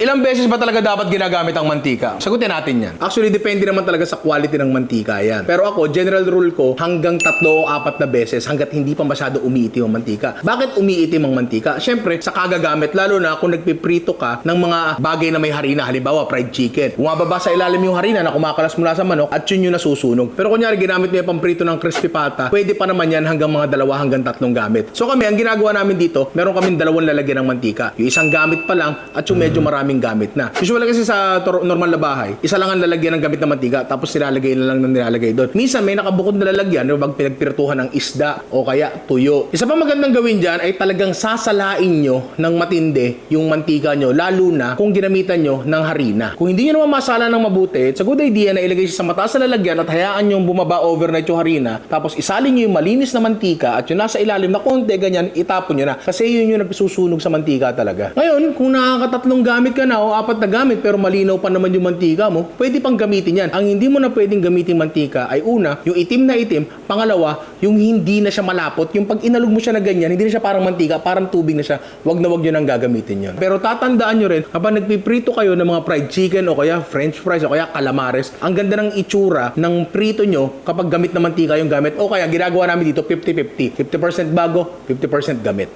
Ilang beses ba talaga dapat ginagamit ang mantika? Sagutin natin yan. Actually, depende naman talaga sa quality ng mantika yan. Pero ako, general rule ko, hanggang tatlo o apat na beses hanggat hindi pa masyado umiitim ang mantika. Bakit umiitim ang mantika? Siyempre, sa kagagamit, lalo na kung nagpiprito ka ng mga bagay na may harina. Halimbawa, fried chicken. Bumababa sa ilalim yung harina na kumakalas mula sa manok at yun yung nasusunog. Pero kunyari, ginamit mo yung pamprito ng crispy pata, pwede pa naman yan hanggang mga dalawa hanggang tatlong gamit. So kami, ang ginagawa namin dito, meron kaming dalawang lalagyan ng mantika. Yung isang gamit pa lang at yung medyo maraming gamit na. Usually kasi sa normal na bahay, isa lang ang lalagyan ng gamit na mantika tapos nilalagay na lang ng nilalagay doon. Minsan may nakabukod na lalagyan no, pag pinagpirtuhan ng isda o kaya tuyo. Isa pa magandang gawin dyan ay talagang sasalain nyo ng matindi yung mantika nyo lalo na kung ginamitan nyo ng harina. Kung hindi nyo naman masala ng mabuti, it's a good idea na ilagay siya sa mataas na lalagyan at hayaan nyo bumaba overnight yung harina tapos isalin nyo yung malinis na mantika at yung nasa ilalim na konti ganyan itapon nyo na kasi yun yung nagsusunog sa mantika talaga. Ngayon, kung nakakatatlong gamit ka na o apat na gamit pero malinaw pa naman yung mantika mo, pwede pang gamitin yan. Ang hindi mo na pwedeng gamitin mantika ay una, yung itim na itim, pangalawa, yung hindi na siya malapot, yung pag inalog mo siya na ganyan, hindi na siya parang mantika, parang tubig na siya, wag na wag nyo nang gagamitin yun. Pero tatandaan nyo rin, kapag nagpiprito kayo ng mga fried chicken o kaya french fries o kaya calamares, ang ganda ng itsura ng prito nyo kapag gamit na mantika yung gamit o kaya ginagawa namin dito 50-50. 50% bago, 50% gamit.